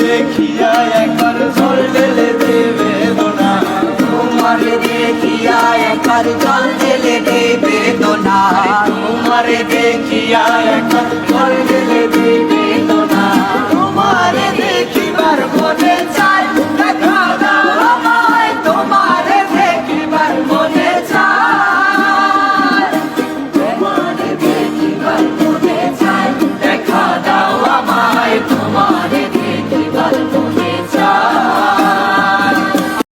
দেখিয়া একবার জল ঢেলে দেবে দোনা। তোমারে দেখিয়া একবার জল ঢেলে দেবে দোনা। তোমারে দেখিয়া একবার জল ঢেলে